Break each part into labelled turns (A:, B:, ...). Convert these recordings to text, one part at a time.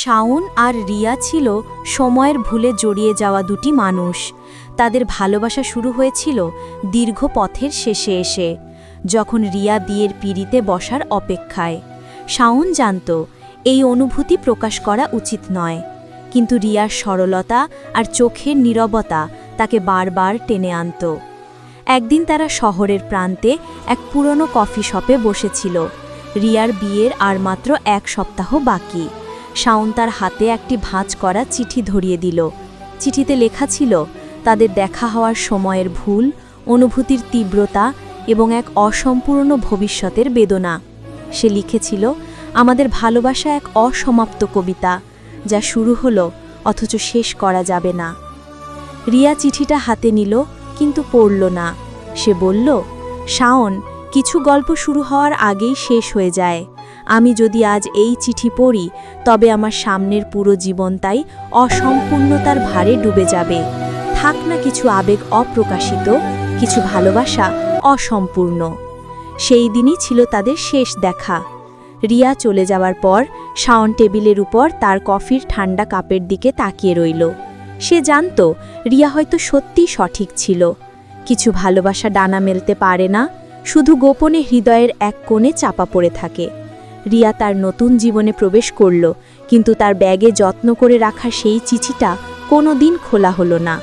A: শাওন আর রিয়া ছিল সময়ের ভুলে জড়িয়ে যাওয়া দুটি মানুষ। তাদের ভালোবাসা শুরু হয়েছিল দীর্ঘ পথের শেষে এসে, যখন রিয়া বিয়ের পিড়িতে বসার অপেক্ষায়। শাওন জানত, এই অনুভূতি প্রকাশ করা উচিত নয়, কিন্তু রিয়ার সরলতা আর চোখের নীরবতা তাকে বারবার টেনে আনত। একদিন তারা শহরের প্রান্তে এক পুরনো কফি শপে বসেছিল। রিয়ার বিয়ের আর মাত্র এক সপ্তাহ বাকি। শাওন তার হাতে একটি ভাঁজ করা চিঠি ধরিয়ে দিল। চিঠিতে লেখা ছিল, তাদের দেখা হওয়ার সময়ের ভুল, অনুভূতির তীব্রতা এবং এক অসম্পূর্ণ ভবিষ্যতের বেদনা। সে লিখেছিল, আমাদের ভালোবাসা এক অসমাপ্ত কবিতা, যা শুরু হলো, অথচ শেষ করা যাবে না। রিয়া চিঠিটা হাতে নিল, কিন্তু পড়ল না। সে বলল, শাওন, কিছু গল্প শুরু হওয়ার আগেই শেষ হয়ে যায়। আমি যদি আজ এই চিঠি পড়ি, তবে আমার সামনের পুরো জীবনটাই অসম্পূর্ণতার ভারে ডুবে যাবে। থাক না কিছু আবেগ অপ্রকাশিত, কিছু ভালোবাসা অসম্পূর্ণ। সেই দিনই ছিল তাদের শেষ দেখা। রিয়া চলে যাওয়ার পর শাওন টেবিলের উপর তার কফির ঠান্ডা কাপের দিকে তাকিয়ে রইল। সে জানত রিয়া হয়তো সত্যিই সঠিক ছিল। কিছু ভালোবাসা ডানা মেলতে পারে না, শুধু গোপনে হৃদয়ের এক কোণে চাপা পড়ে থাকে। রিয়া তার নতুন জীবনে প্রবেশ করল, কিন্তু তার ব্যাগে যত্ন করে রাখা সেই চিঠিটা কোনো দিন খোলা হলো না।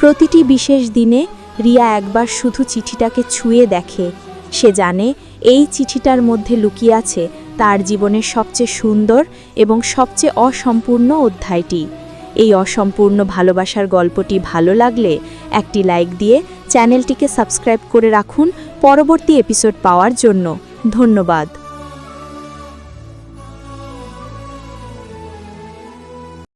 A: প্রতিটি বিশেষ দিনে রিয়া একবার শুধু চিঠিটাকে ছুঁয়ে দেখে। সে জানে, এই চিঠিটার মধ্যে লুকিয়ে আছে তার জীবনের সবচেয়ে সুন্দর এবং সবচেয়ে অসম্পূর্ণ অধ্যায়টি। এই অসম্পূর্ণ ভালোবাসার গল্পটি ভালো লাগলে একটি লাইক দিয়ে চ্যানেলটিকে সাবস্ক্রাইব করে রাখুন পরবর্তী এপিসোড পাওয়ার জন্য। ধন্যবাদ।